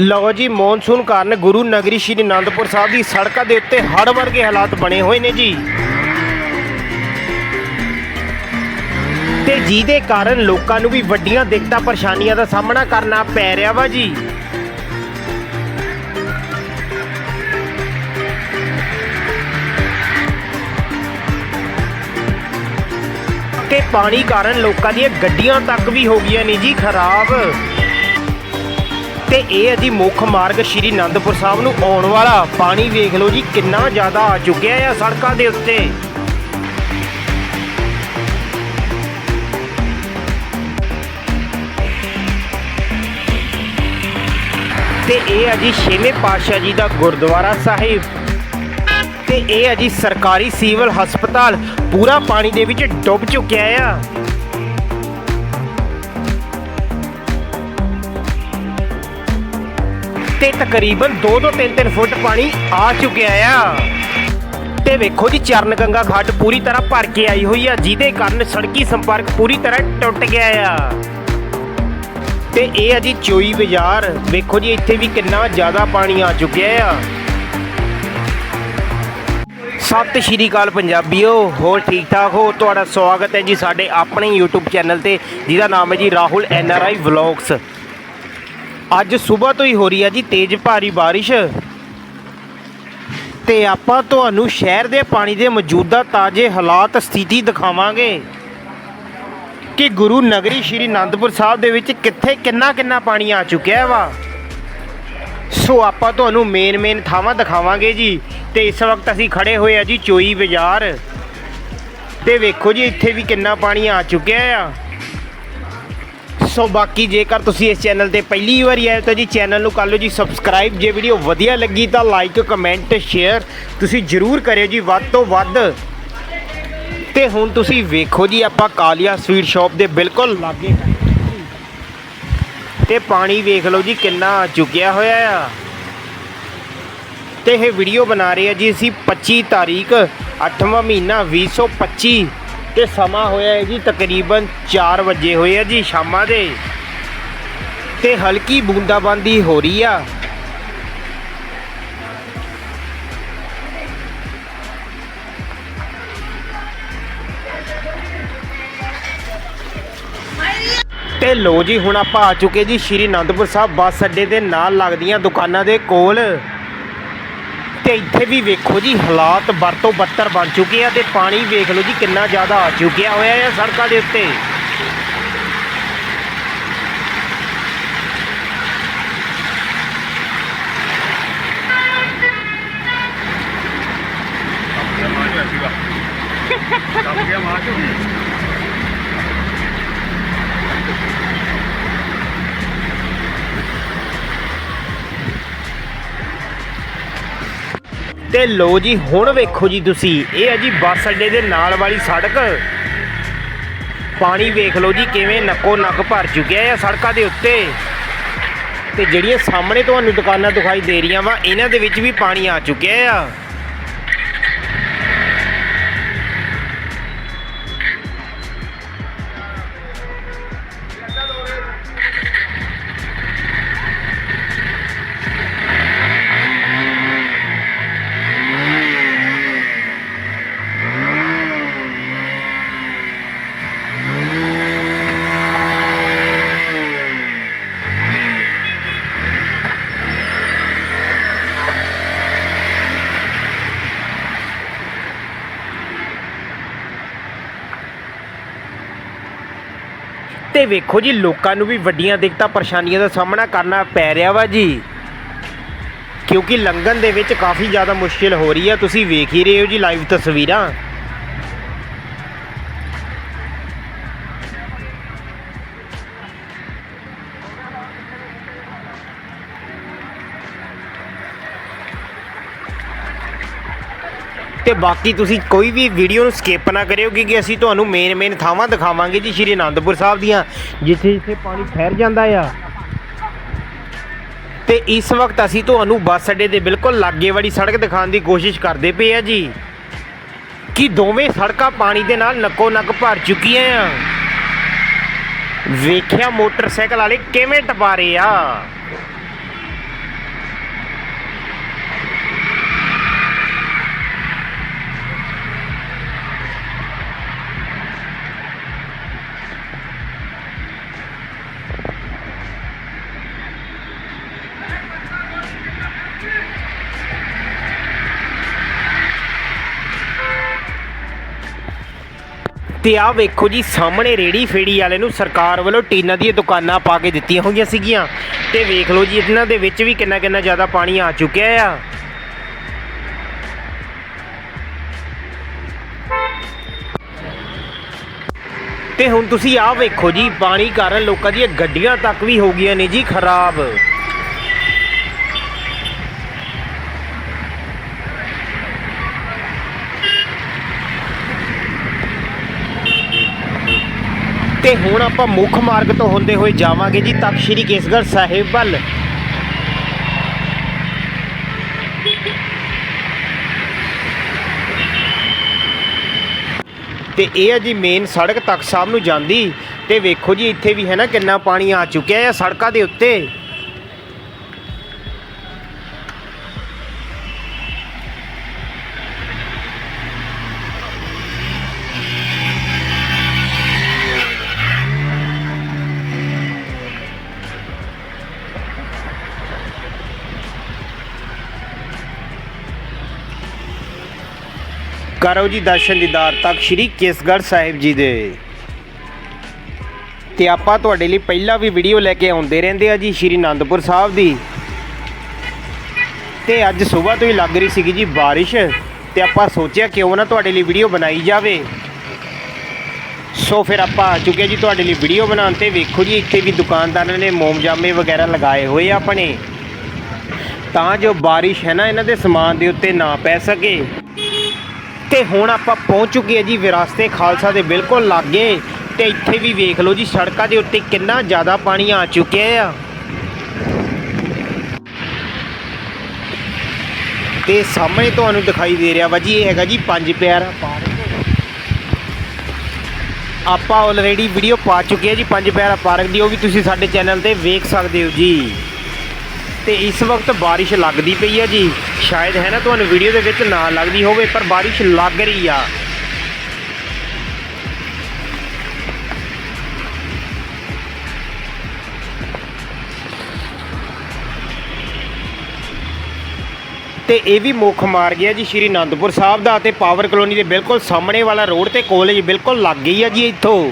ਲਓ ਜੀ, ਮੌਨਸੂਨ ਕਾਰਨ ਗੁਰੂ ਨਗਰੀ ਸ਼੍ਰੀ ਅਨੰਦਪੁਰ ਸਾਹਿਬ ਦੀ ਸੜਕਾਂ ਦੇ ਉੱਤੇ ਹੜ੍ਹ ਵਰਗੇ ਹਾਲਾਤ ਬਣੇ ਹੋਏ ਨੇ ਜੀ। ਤੇ ਜਿਹਦੇ ਕਾਰਨ ਲੋਕਾਂ ਨੂੰ ਵੀ ਵੱਡੀਆਂ ਦਿੱਕਤਾਂ, ਪਰੇਸ਼ਾਨੀਆਂ ਦਾ ਸਾਹਮਣਾ ਕਰਨਾ ਪੈ ਰਿਹਾ ਵਾ ਜੀ। ਕਿ ਪਾਣੀ ਕਾਰਨ ਲੋਕਾਂ ਦੀਆਂ ਗੱਡੀਆਂ ਤੱਕ ਵੀ ਹੋ ਗਈਆਂ ਨੇ ਜੀ, ਖਰਾਬ। ਤੇ ਇਹ ਹੈ ਜੀ ਮੁੱਖ ਮਾਰਗ ਸ਼੍ਰੀ ਅਨੰਦਪੁਰ ਸਾਹਿਬ ਨੂੰ ਆਉਣ ਵਾਲਾ। ਪਾਣੀ ਵੇਖ ਲਓ ਜੀ, ਕਿੰਨਾ ਜ਼ਿਆਦਾ ਆ ਚੁੱਕਿਆ ਆ ਸੜਕਾਂ ਦੇ ਉੱਤੇ। ਤੇ ਇਹ ਹੈ ਜੀ ਛੇਵੇਂ ਪਾਤਸ਼ਾਹ ਜੀ ਦਾ ਗੁਰਦੁਆਰਾ ਸਾਹਿਬ। ਤੇ ਇਹ ਹੈ ਜੀ ਸਰਕਾਰੀ ਸਿਵਲ ਹਸਪਤਾਲ ਪੂਰਾ ਪਾਣੀ ਦੇ ਵਿੱਚ ਡੁੱਬ ਚੁੱਕਿਆ ਆ। ਤੇ ਤਕਰੀਬਨ 2 ਤੋਂ 3-3 ਫੁੱਟ ਪਾਣੀ ਆ ਚੁੱਕਿਆ ਆ। ਤੇ ਵੇਖੋ ਜੀ, ਚਰਨ ਗੰਗਾ ਘਾਟ ਪੂਰੀ ਤਰ੍ਹਾਂ ਭਰ ਕੇ ਆਈ ਹੋਈ ਆ, ਜਿਹਦੇ ਕਾਰਨ ਸੜਕੀ ਸੰਪਰਕ ਪੂਰੀ ਤਰ੍ਹਾਂ ਟੁੱਟ ਗਿਆ ਆ। ਤੇ ਇਹ ਆ ਜੀ ਚੋਈ ਬਾਜ਼ਾਰ। ਵੇਖੋ ਜੀ, ਇੱਥੇ ਵੀ ਕਿੰਨਾ ਜ਼ਿਆਦਾ ਪਾਣੀ ਆ ਚੁੱਕਿਆ ਆ। ਸਤਿ ਸ਼੍ਰੀ ਅਕਾਲ ਪੰਜਾਬੀਓ, ਹੋਰ ਠੀਕ ਠਾਕ ਹੋ? ਤੁਹਾਡਾ ਸਵਾਗਤ ਹੈ ਜੀ ਸਾਡੇ ਆਪਣੇ YouTube ਚੈਨਲ ਤੇ, ਜਿਹਦਾ ਨਾਮ ਹੈ ਜੀ Rahul N R I vlogs. ਅੱਜ ਸਵੇਰ ਤੋਂ ਹੀ ਹੋ ਰਹੀ ਹੈ ਜੀ ਤੇਜ਼ ਭਾਰੀ ਬਾਰਿਸ਼। ਤੇ ਆਪਾਂ ਤੁਹਾਨੂੰ ਸ਼ਹਿਰ ਦੇ ਪਾਣੀ ਦੇ ਮੌਜੂਦਾ ਤਾਜ਼ੇ ਹਾਲਾਤ, ਸਥਿਤੀ ਦਿਖਾਵਾਂਗੇ ਕਿ ਗੁਰੂ ਨਗਰੀ ਸ਼੍ਰੀ ਅਨੰਦਪੁਰ ਸਾਹਿਬ ਦੇ ਵਿੱਚ ਕਿੱਥੇ ਕਿੰਨਾ ਕਿੰਨਾ ਪਾਣੀ ਆ ਚੁੱਕਿਆ ਵਾ। ਸੋ ਆਪਾਂ ਤੁਹਾਨੂੰ ਮੇਨ ਮੇਨ ਥਾਵਾਂ ਦਿਖਾਵਾਂਗੇ ਜੀ। ਤੇ ਇਸ ਵਕਤ ਅਸੀਂ ਖੜੇ ਹੋਏ ਆ ਜੀ ਚੋਈ ਬਾਜ਼ਾਰ। ਤੇ ਵੇਖੋ ਜੀ ਇੱਥੇ ਵੀ ਕਿੰਨਾ ਪਾਣੀ ਆ ਚੁੱਕਿਆ ਆ। ਸੋ ਬਾਕੀ ਜੇਕਰ ਤੁਸੀਂ ਇਸ ਚੈਨਲ ਤੇ ਪਹਿਲੀ ਵਾਰੀ ਆਏ ਤਾਂ ਜੀ ਚੈਨਲ ਨੂੰ ਕਰ ਲਓ ਜੀ ਸਬਸਕ੍ਰਾਈਬ ਜੇ ਵੀਡੀਓ ਵਧੀਆ ਲੱਗੀ ਤਾਂ ਲਾਈਕ ਕਮੈਂਟ ਸ਼ੇਅਰ ਤੁਸੀਂ ਜਰੂਰ ਕਰਿਓ ਜੀ, ਵੱਧ ਤੋਂ ਵੱਧ। ਤੇ ਹੁਣ ਤੁਸੀਂ ਵੇਖੋ ਜੀ, ਆਪਾਂ ਕਾਲੀਆ ਸਵੀਟ ਸ਼ਾਪ ਦੇ ਬਿਲਕੁਲ ਲਾਗੇ ਖੜੇ ਤੇ ਪਾਣੀ ਵੇਖ ਲਓ ਜੀ, ਕਿੰਨਾ ਚੁੱਕਿਆ ਹੋਇਆ ਆ। ਤੇ ਇਹ ਵੀਡੀਓ ਬਣਾ ਰਹੇ ਆ ਜੀ ਅਸੀਂ 25 ਤਾਰੀਖ 8ਵਾਂ ਮਹੀਨਾ 2025 ਤੇ ਸਮਾਂ ਹੋਇਆ ਹੈ ਜੀ ਤਕਰੀਬਨ 4 ਵਜੇ ਹੋਏ ਆ ਜੀ ਸ਼ਾਮਾਂ ਦੇ। ਤੇ ਹਲਕੀ ਬੂੰਦਾਬਾਂਦੀ ਹੋ ਰਹੀ ਆ। ਤੇ ਲੋ ਜੀ, ਹੁਣ ਆਪਾਂ ਆ ਚੁੱਕੇ ਜੀ ਸ਼੍ਰੀ ਅਨੰਦਪੁਰ ਸਾਹਿਬ ਬੱਸ ਅੱਡੇ ਦੇ ਨਾਲ ਲੱਗਦੀਆਂ ਦੁਕਾਨਾਂ ਦੇ ਕੋਲ। ਤੇ ਇੱਥੇ ਵੀ ਵੇਖੋ ਜੀ, ਹਾਲਾਤ ਬਰਤੋਂ ਬੱਤਰ ਬਣ ਚੁੱਕੇ ਆ ਤੇ ਪਾਣੀ ਵੇਖ ਲਓ ਜੀ, ਕਿੰਨਾ ਜ਼ਿਆਦਾ ਆ ਚੁੱਕਿਆ ਹੋਇਆ ਹੈ ਸੜਕਾਂ ਦੇ ਉੱਤੇ। ਤੇ ਲੋ ਜੀ, ਹੁਣ ਵੇਖੋ ਜੀ ਤੁਸੀਂ, ਇਹ ਹੈ ਜੀ ਬੱਸ ਅੱਡੇ ਦੇ ਨਾਲ ਵਾਲੀ ਸੜਕ। ਪਾਣੀ ਵੇਖ ਲਓ ਜੀ, ਕਿਵੇਂ ਨੱਕੋ ਨੱਕ ਭਰ ਚੁੱਕਿਆ ਹੈ ਸੜਕਾਂ ਦੇ ਉੱਤੇ। ਤੇ ਜਿਹੜੀਆਂ ਸਾਹਮਣੇ ਤੁਹਾਨੂੰ ਦੁਕਾਨਾਂ ਦਿਖਾਈ ਦੇ ਰਹੀਆਂ ਵਾ, ਇਹਨਾਂ ਦੇ ਵਿੱਚ ਵੀ ਪਾਣੀ ਆ ਚੁੱਕਿਆ ਆ। ਤੇ ਵੇਖੋ ਜੀ, ਲੋਕਾਂ ਨੂੰ ਵੀ ਵੱਡੀਆਂ ਦਿੱਕਤਾਂ, ਪਰੇਸ਼ਾਨੀਆਂ ਦਾ ਸਾਹਮਣਾ ਕਰਨਾ ਪੈ ਰਿਹਾ ਵਾ ਜੀ। ਕਿਉਂਕਿ ਲੰਘਣ ਦੇ ਵਿੱਚ ਕਾਫੀ ਜ਼ਿਆਦਾ ਮੁਸ਼ਕਿਲ ਹੋ ਰਹੀ ਹੈ ਤੁਸੀਂ ਵੇਖ ਹੀ ਰਹੇ ਹੋ ਜੀ ਲਾਈਵ ਤਸਵੀਰਾਂ। ਤੇ ਬਾਕੀ ਤੁਸੀਂ ਕੋਈ ਵੀ ਵੀਡੀਓ ਨੂੰ ਸਕਿਪ ਨਾ ਕਰਿਓ, ਕਿਉਂਕਿ ਅਸੀਂ ਤੁਹਾਨੂੰ ਮੇਨ ਮੇਨ ਥਾਵਾਂ ਦਿਖਾਵਾਂਗੇ ਜੀ ਸ਼੍ਰੀ ਅਨੰਦਪੁਰ ਸਾਹਿਬ ਦੀਆਂ, ਜਿੱਥੇ ਜਿੱਥੇ ਪਾਣੀ ਠਹਿਰ ਜਾਂਦਾ ਆ। ਤੇ ਇਸ ਵਕਤ ਅਸੀਂ ਤੁਹਾਨੂੰ ਬੱਸ ਅੱਡੇ ਦੇ ਬਿਲਕੁਲ ਲਾਗੇ ਵਾਲੀ ਸੜਕ ਦਿਖਾਉਣ ਦੀ ਕੋਸ਼ਿਸ਼ ਕਰਦੇ ਪਏ ਆ ਜੀ, ਕਿ ਦੋਵੇਂ ਸੜਕਾਂ ਪਾਣੀ ਦੇ ਨਾਲ ਨੱਕੋ ਨੱਕ ਭਰ ਚੁੱਕੀਆਂ ਆ। ਵੇਖਿਆ ਮੋਟਰਸਾਈਕਲ ਵਾਲੇ ਕਿਵੇਂ ਟਪਾ ਰਹੇ ਆ। ਤੇ ਆਹ ਵੇਖੋ ਜੀ, ਸਾਹਮਣੇ ਰੇੜੀ ਫੇੜੀ ਵਾਲੇ ਨੂੰ ਸਰਕਾਰ ਵੱਲੋਂ ਟੀਨਾਂ ਦੀਆਂ ਦੁਕਾਨਾਂ ਪਾ ਕੇ ਦਿੱਤੀਆਂ ਹੋਈਆਂ ਸੀਗੀਆਂ। ਤੇ ਵੇਖ ਲਓ ਜੀ, ਇਹਨਾਂ ਦੇ ਵਿੱਚ ਵੀ ਕਿੰਨਾ ਕਿੰਨਾ ਜ਼ਿਆਦਾ ਪਾਣੀ ਆ ਚੁੱਕਿਆ ਆ। ਤੇ ਹੁਣ ਤੁਸੀਂ ਆਹ ਵੇਖੋ ਜੀ, ਪਾਣੀ ਕਾਰਨ ਲੋਕਾਂ ਦੀਆਂ ਗੱਡੀਆਂ ਤੱਕ ਵੀ ਹੋ ਗਈਆਂ ਨੇ ਜੀ ਖਰਾਬ। ਤੇ ਹੁਣ ਆਪਾਂ ਮੁੱਖ ਮਾਰਗ ਤੋਂ ਹੁੰਦੇ ਹੋਏ ਜਾਵਾਂਗੇ ਜੀ ਤਖਤ ਸ੍ਰੀ ਕੇਸਗੜ੍ਹ ਸਾਹਿਬ ਵੱਲ। ਤੇ ਇਹ ਆ ਜੀ ਮੇਨ ਸੜਕ ਤਖਤ ਸਾਹਿਬ ਨੂੰ ਜਾਂਦੀ। ਤੇ ਵੇਖੋ ਜੀ, ਇੱਥੇ ਵੀ ਹੈ ਨਾ ਕਿੰਨਾ ਪਾਣੀ ਆ ਚੁੱਕਿਆ ਹੈ ਸੜਕਾਂ ਦੇ ਉੱਤੇ। ਕਰੋ ਜੀ ਦਰਸ਼ਨ ਦੀਦਾਰ ਤੱਕ ਸ਼੍ਰੀ ਕੇਸਗੜ੍ਹ ਸਾਹਿਬ ਜੀ ਦੇ। ਤੇ ਆਪਾਂ ਤੁਹਾਡੇ ਲਈ ਪਹਿਲਾਂ ਵੀ ਵੀਡੀਓ ਲੈ ਕੇ ਆਉਂਦੇ ਰਹਿੰਦੇ ਆ ਜੀ ਸ਼੍ਰੀ ਅਨੰਦਪੁਰ ਸਾਹਿਬ ਦੀ। ਤੇ ਅੱਜ ਸਵੇਰ ਤੋਂ ਹੀ ਲੱਗ ਰਹੀ ਸੀਗੀ ਜੀ ਬਾਰਿਸ਼, ਤੇ ਆਪਾਂ ਸੋਚਿਆ ਕਿਉਂ ਨਾ ਤੁਹਾਡੇ ਲਈ ਵੀਡੀਓ ਬਣਾਈ ਜਾਵੇ। ਸੋ ਫਿਰ ਆਪਾਂ ਆ ਚੁੱਕੇ ਜੀ ਤੁਹਾਡੇ ਲਈ ਵੀਡੀਓ ਬਣਾਉਣ ਤੇ। ਵੇਖੋ ਜੀ, ਇੱਥੇ ਵੀ ਦੁਕਾਨਦਾਰਾਂ ਨੇ ਮੋਮਜਾਮੇ ਵਗੈਰਾ ਲਗਾਏ ਹੋਏ ਆ ਆਪਣੇ। ਤਾਂ ਜੋ ਬਾਰਿਸ਼ ਹੈ ਨਾ, ਇਹਨਾਂ ਦੇ ਸਮਾਨ ਦੇ ਉੱਤੇ ਨਾ ਪੈ ਸਕੇ। ਤੇ ਹੁਣ ਆਪਾਂ ਪਹੁੰਚ ਚੁੱਕੇ ਹਾਂ ਜੀ ਵਿਰਾਸਤੇ ਖਾਲਸਾ ਦੇ ਬਿਲਕੁਲ ਲਾਗੇ। ਤੇ ਇੱਥੇ ਵੀ ਵੇਖ ਲਓ ਜੀ, ਸੜਕਾਂ ਦੇ ਉੱਤੇ ਕਿੰਨਾ ਜ਼ਿਆਦਾ ਪਾਣੀ ਆ ਚੁੱਕਿਆ ਆ। ਤੇ ਸਾਹਮਣੇ ਤੁਹਾਨੂੰ ਦਿਖਾਈ ਦੇ ਰਿਹਾ ਵਾ ਜੀ, ਇਹ ਹੈਗਾ ਜੀ ਪੰਜ ਪਿਆਰਾ। ਪਾਰਕ ਆਪਾਂ ਆਲਰੇਡੀ ਵੀਡੀਓ ਪਾ ਚੁੱਕੇ ਆ ਜੀ, ਪੰਜ ਪਿਆਰਾ ਪਾਰਕ ਦੀ, ਉਹ ਵੀ ਤੁਸੀਂ ਸਾਡੇ ਚੈਨਲ ਤੇ ਵੇਖ ਸਕਦੇ ਹੋ ਜੀ। ਤੇ ਇਸ ਵਕਤ ਬਾਰਿਸ਼ ਲੱਗਦੀ ਪਈ ਆ ਜੀ। ਸ਼ਾਇਦ ਹੈ ਨਾ ਤੁਹਾਨੂੰ ਵੀਡੀਓ ਦੇ ਵਿੱਚ ਨਾ ਲੱਗਦੀ ਹੋਵੇ, ਪਰ ਬਾਰਿਸ਼ ਲੱਗ ਰਹੀ ਆ। ਤੇ ਇਹ ਵੀ ਮੁੱਖ ਮਾਰਗ ਹੈ ਜੀ ਸ਼੍ਰੀ ਅਨੰਦਪੁਰ ਸਾਹਿਬ ਦਾ ਤੇ ਪਾਵਰ ਕਲੋਨੀ ਦੇ ਬਿਲਕੁਲ ਸਾਹਮਣੇ ਵਾਲਾ ਰੋਡ ਤੇ ਕਾਲਜ ਬਿਲਕੁਲ ਲੱਗ ਗਈ ਆ ਜੀ ਇੱਥੋਂ।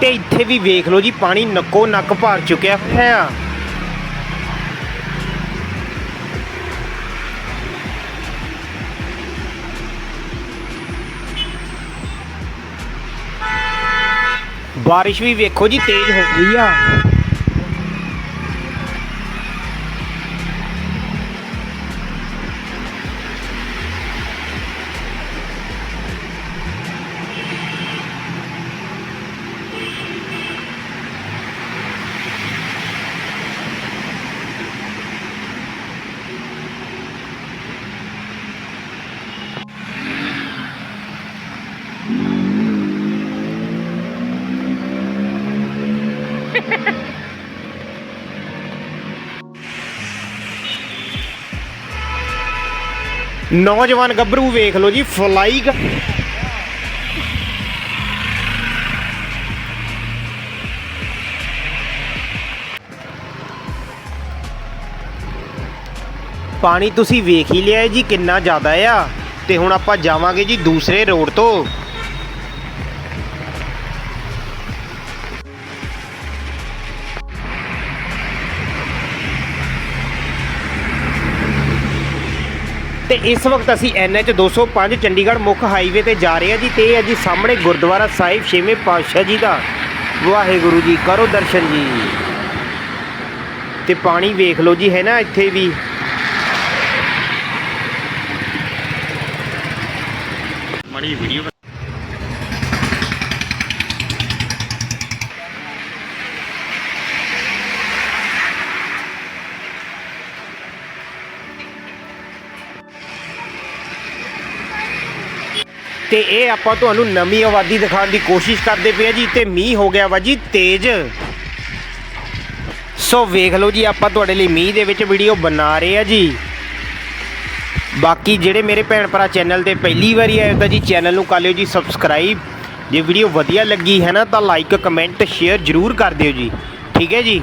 ਤੇ ਇੱਥੇ ਵੀ ਵੇਖ ਲਓ ਜੀ, ਪਾਣੀ ਨੱਕੋ ਨੱਕ ਭਰ ਚੁੱਕਿਆ ਹੈ ਬਾਰਿਸ਼ ਵੀ ਵੇਖੋ ਜੀ ਤੇਜ਼ ਹੋ ਗਈ ਆ। ਨੌਜਵਾਨ ਗੱਭਰੂ ਵੇਖ ਲਓ ਜੀ, ਫਲਾਈ ਪਾਣੀ ਤੁਸੀਂ ਵੇਖ ਹੀ ਲਿਆ ਜੀ, ਕਿੰਨਾ ਜ਼ਿਆਦਾ ਆ। ਤੇ ਹੁਣ ਆਪਾਂ ਜਾਵਾਂਗੇ ਜੀ ਦੂਸਰੇ ਰੋਡ ਤੋਂ। ਤੇ ਇਸ ਵਕਤ ਅਸੀਂ NH 205 ਚੰਡੀਗੜ੍ਹ ਮੁੱਖ ਹਾਈਵੇ ਤੇ ਜਾ ਰਹੇ ਹਾਂ ਜੀ, ਤੇ ਇਹ ਸਾਹਮਣੇ ਗੁਰਦੁਆਰਾ ਸਾਹਿਬ ਛੇਵੇਂ ਪਾਤਸ਼ਾਹ ਜੀ ਦਾ। ਵਾਹਿਗੁਰੂ ਜੀ ਕਰੋ ਦਰਸ਼ਨ ਜੀ। ਤੇ ਪਾਣੀ ਵੇਖ ਲਓ ਜੀ, ਹੈ ਨਾ ਇੱਥੇ ਵੀ। ਮਾੜੀ ਵੀਡੀਓ ਤੇ ਇਹ ਆਪਾਂ ਤੁਹਾਨੂੰ ਨਵੀਂ ਆਬਾਦੀ ਦਿਖਾਉਣ ਦੀ ਕੋਸ਼ਿਸ਼ ਕਰਦੇ ਪਏ ਆ ਜੀ, ਤੇ ਮੀਂਹ ਹੋ ਗਿਆ ਵਾ ਜੀ, ਤੇਜ਼। ਸੋ ਵੇਖ ਲਓ ਜੀ, ਆਪਾਂ ਤੁਹਾਡੇ ਲਈ ਮੀਂਹ ਦੇ ਵਿੱਚ ਵੀਡੀਓ ਬਣਾ ਰਹੇ ਆ ਜੀ। ਬਾਕੀ ਜਿਹੜੇ ਮੇਰੇ ਭੈਣ ਭਰਾ ਚੈਨਲ ਤੇ ਪਹਿਲੀ ਵਾਰੀ ਆਏ ਤਾਂ ਜੀ, ਚੈਨਲ ਨੂੰ ਕਰ ਲਿਓ ਜੀ ਸਬਸਕ੍ਰਾਈਬ ਜੇ ਵੀਡੀਓ ਵਧੀਆ ਲੱਗੀ ਹੈ ਨਾ, ਤਾਂ ਲਾਈਕ ਕਮੈਂਟ ਸ਼ੇਅਰ ਜ਼ਰੂਰ ਕਰ ਦਿਓ ਜੀ। ਠੀਕ ਹੈ ਜੀ?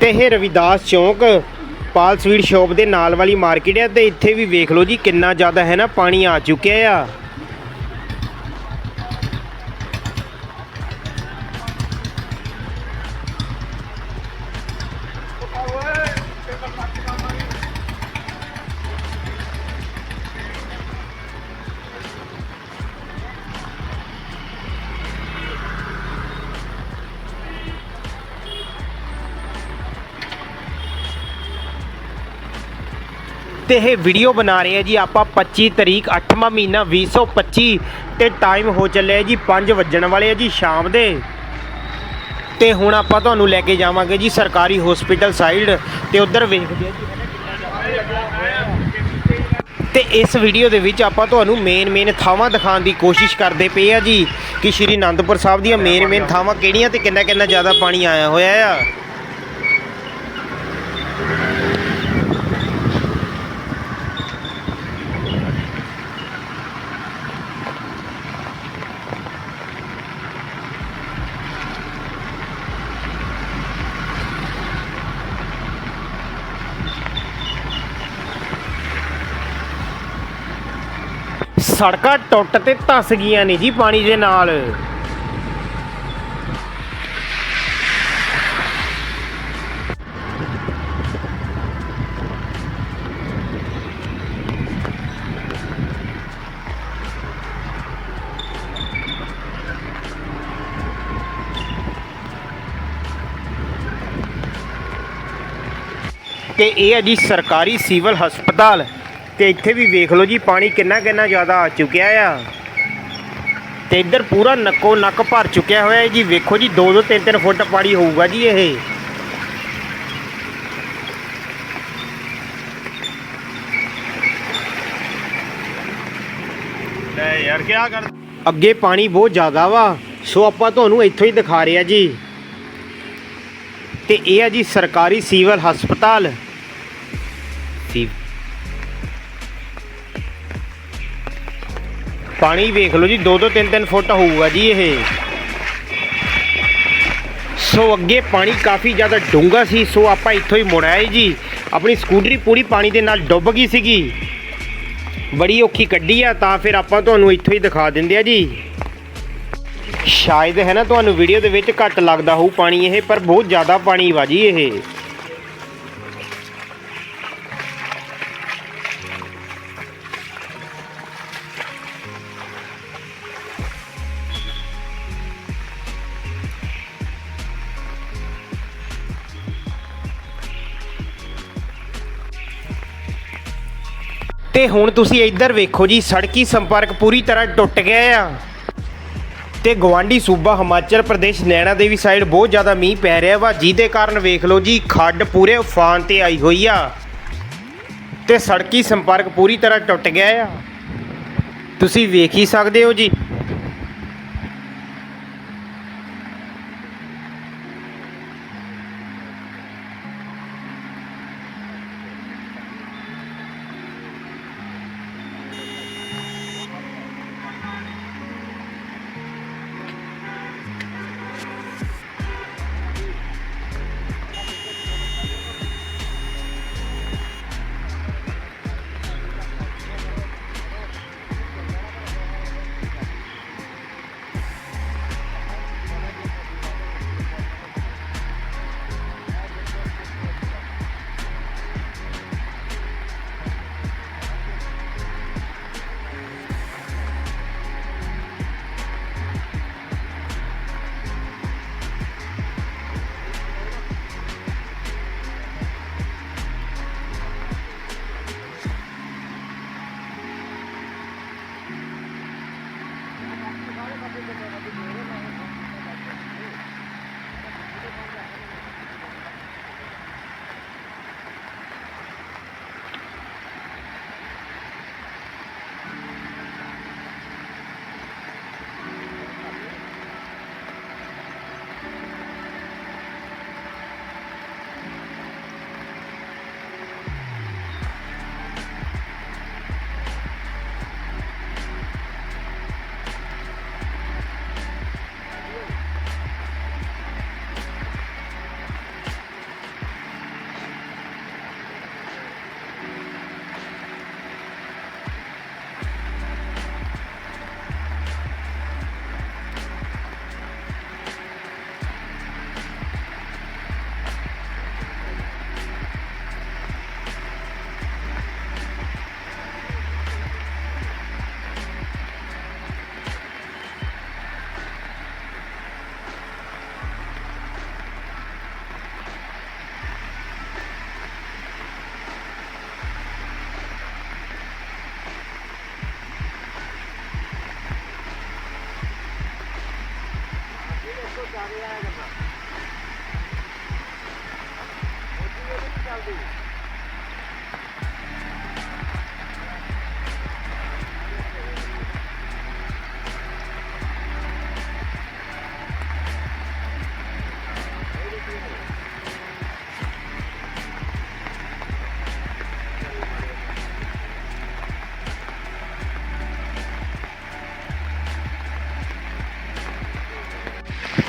ਤੇ ਇਹ ਰਵਿਦਾਸ ਚੌਂਕ, ਪਾਲ ਸਵੀਟ ਸ਼ਾਪ ਦੇ ਨਾਲ ਵਾਲੀ ਮਾਰਕੀਟ ਹੈ ਤੇ ਇੱਥੇ ਵੀ ਵੇਖ ਲਓ ਜੀ ਕਿੰਨਾ ਜ਼ਿਆਦਾ ਹੈ ਨਾ, ਪਾਣੀ ਆ ਚੁੱਕਿਆ ਆ। ਤੇ ਇਹ ਵੀਡੀਓ ਬਣਾ ਰਹੇ ਆ ਜੀ। ਆਪਾਂ 25 ਤਰੀਕ 8ਵਾਂ ਮਹੀਨਾ 2025 ਤੇ ਟਾਈਮ ਹੋ ਚੱਲਿਆ ਜੀ 5 ਵੱਜਣ ਵਾਲੇ ਆ ਜੀ ਸ਼ਾਮ ਦੇ। ਤੇ ਹੁਣ ਆਪਾਂ ਤੁਹਾਨੂੰ ਲੈ ਕੇ ਜਾਵਾਂਗੇ ਜੀ ਸਰਕਾਰੀ ਹਸਪੀਟਲ ਸਾਈਡ ਤੇ ਉਧਰ ਵੇਖਦੇ ਆ ਤੇ ਇਸ ਵੀਡੀਓ ਦੇ ਵਿੱਚ ਆਪਾਂ ਤੁਹਾਨੂੰ ਮੇਨ ਮੇਨ ਥਾਵਾਂ ਦਿਖਾਉਣ ਦੀ ਕੋਸ਼ਿਸ਼ ਕਰਦੇ ਪਏ ਆ ਜੀ। ਕਿ ਸ਼੍ਰੀ ਅਨੰਦਪੁਰ ਸਾਹਿਬ ਦੀਆਂ ਮੇਨ ਮੇਨ ਥਾਵਾਂ ਕਿਹੜੀਆਂ ਤੇ ਕਿੰਨਾ ਕਿੰਨਾ ਜ਼ਿਆਦਾ ਪਾਣੀ ਆਇਆ ਹੋਇਆ ਆ। ਸੜਕਾਂ ਟੁੱਟ ਤੇ ਧੱਸ ਗਈਆਂ ਨੇ ਜੀ ਪਾਣੀ ਦੇ ਨਾਲ। ਤੇ ਇਹ ਹੈ ਜੀ ਸਰਕਾਰੀ ਸਿਵਲ ਹਸਪਤਾਲ। ਤੇ ਇੱਥੇ ਵੀ ਵੇਖ ਲਓ ਜੀ ਪਾਣੀ ਕਿੰਨਾ ਕਿੰਨਾ ਜ਼ਿਆਦਾ ਆ ਚੁੱਕਿਆ ਆ। ਤੇ ਇੱਧਰ ਪੂਰਾ ਨੱਕੋ ਨੱਕ ਭਰ ਚੁੱਕਿਆ ਹੋਇਆ ਹੈ ਜੀ। ਵੇਖੋ ਜੀ 2-2 3-3 ਫੁੱਟ ਪਾਣੀ ਹੋਊਗਾ ਜੀ ਇਹ। ਲੈ ਯਾਰ ਕੀ ਕਰ ਅੱਗੇ ਪਾਣੀ ਬਹੁਤ ਜ਼ਿਆਦਾ ਵਾ ਸੋ ਆਪਾਂ ਤੁਹਾਨੂੰ ਇੱਥੋਂ ਹੀ ਦਿਖਾ ਰਹੇ ਆ ਜੀ। ਤੇ ਇਹ ਹੈ ਜੀ ਸਰਕਾਰੀ ਸਿਵਲ ਹਸਪਤਾਲ। ਸੀ ਪਾਣੀ ਵੇਖ ਲਓ ਜੀ 2-2 3-3 ਫੁੱਟ ਹੋਊਗਾ ਜੀ ਇਹ। ਸੋ ਅੱਗੇ ਪਾਣੀ ਕਾਫੀ ਜ਼ਿਆਦਾ ਡੂੰਘਾ ਸੀ, ਸੋ ਆਪਾਂ ਇੱਥੋਂ ਹੀ ਮੁੜ ਜੀ। ਆਪਣੀ ਸਕੂਟਰੀ ਪੂਰੀ ਪਾਣੀ ਦੇ ਨਾਲ ਡੁੱਬ ਗਈ ਸੀਗੀ। ਬੜੀ ਔਖੀ ਕੱਢੀ ਆ, ਤਾਂ ਫਿਰ ਆਪਾਂ ਤੁਹਾਨੂੰ ਇੱਥੋਂ ਹੀ ਦਿਖਾ ਦਿੰਦੇ ਆ ਜੀ। ਸ਼ਾਇਦ ਹੈ ਨਾ ਤੁਹਾਨੂੰ ਵੀਡੀਓ ਦੇ ਵਿੱਚ ਘੱਟ ਲੱਗਦਾ ਹੋਊ ਪਾਣੀ ਇਹ, ਪਰ ਬਹੁਤ ਜ਼ਿਆਦਾ ਪਾਣੀ ਵਾ ਜੀ ਇਹ। ਤੇ ਹੁਣ ਤੁਸੀਂ ਇੱਧਰ ਵੇਖੋ ਜੀ, ਸੜਕੀ ਸੰਪਰਕ ਪੂਰੀ ਤਰ੍ਹਾਂ ਟੁੱਟ ਗਿਆ ਆ। ਤੇ ਗਵਾਂਡੀ ਸੂਬਾ ਹਿਮਾਚਲ ਪ੍ਰਦੇਸ਼ ਨੈਣਾ ਦੇਵੀ ਸਾਈਡ ਬਹੁਤ ਜ਼ਿਆਦਾ ਮੀਂਹ ਪੈ ਰਿਹਾ ਵਾ, ਜਿਹਦੇ ਕਾਰਨ ਵੇਖ ਲਓ ਜੀ, ਖੱਡ ਪੂਰੇ ਉਫਾਨ ਤੇ ਆਈ ਹੋਈ ਆ। ਤੇ ਸੜਕੀ ਸੰਪਰਕ ਪੂਰੀ ਤਰ੍ਹਾਂ ਟੁੱਟ ਗਿਆ ਆ। ਤੁਸੀਂ ਵੇਖ ਹੀ ਸਕਦੇ ਹੋ ਜੀ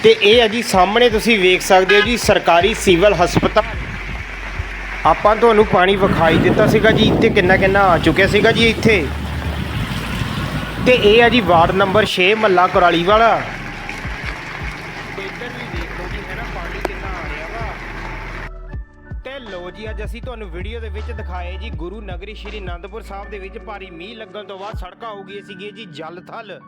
ਤੇ ਇਹ ਆ ਜੀ, ਸਾਹਮਣੇ ਤੁਸੀਂ ਵੇਖ ਸਕਦੇ ਹੋ ਜੀ, ਸਰਕਾਰੀ ਸਿਵਲ ਹਸਪਤਾਲ। ਆਪਾਂ ਤੁਹਾਨੂੰ ਪਾਣੀ ਵਿਖਾਈ ਦਿੱਤਾ ਸੀਗਾ ਜੀ, ਇੱਥੇ ਕਿੰਨਾ ਕਿੰਨਾ ਆ ਚੁੱਕਿਆ ਸੀਗਾ ਜੀ ਇੱਥੇ। ਤੇ ਇਹ ਆ ਜੀ, ਵਾਰਡ ਨੰਬਰ 6 ਮੱਲਾ ਕੁਰਾਲੀ ਵਾਲਾ। ਇੱਧਰ ਵੀ ਦੇਖ ਲਓ ਜੀ ਹੈ ਪਾਣੀ ਕਿੰਨਾ ਆ ਰਿਹਾ ਵਾ ਤੇ ਲੋ ਜੀ ਅੱਜ ਅਸੀਂ ਤੁਹਾਨੂੰ ਵੀਡੀਓ ਦੇ ਵਿੱਚ ਦਿਖਾਏ ਜੀ, ਗੁਰੂ ਨਗਰੀ ਸ਼੍ਰੀ ਅਨੰਦਪੁਰ ਸਾਹਿਬ ਦੇ ਵਿੱਚ ਭਾਰੀ ਮੀਂਹ ਲੱਗਣ ਤੋਂ ਬਾਅਦ ਸੜਕਾਂ ਹੋ ਗਈਆਂ ਸੀਗੀਆਂ ਜੀ, ਜਲ ਥਲ।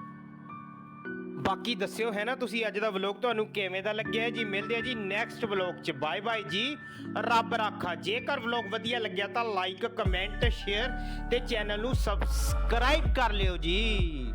ਬਾਕੀ ਦੱਸਿਓ ਹੈ ਨਾ, ਤੁਸੀਂ ਅੱਜ ਦਾ ਵਲੌਗ ਤੁਹਾਨੂੰ ਕਿਵੇਂ ਦਾ ਲੱਗਿਆ? ਜੀ, ਮਿਲਦੇ ਆ ਜੀ ਨੈਕਸਟ ਵਲੌਗ 'ਚ। ਬਾਏ ਬਾਏ ਜੀ। ਰੱਬ ਰਾਖਾ। ਜੇਕਰ ਵਲੌਗ ਵਧੀਆ ਲੱਗਿਆ ਤਾਂ ਲਾਈਕ ਕਮੈਂਟ ਸ਼ੇਅਰ ਤੇ ਚੈਨਲ ਨੂੰ ਸਬਸਕ੍ਰਾਈਬ ਕਰ ਲਿਓ ਜੀ।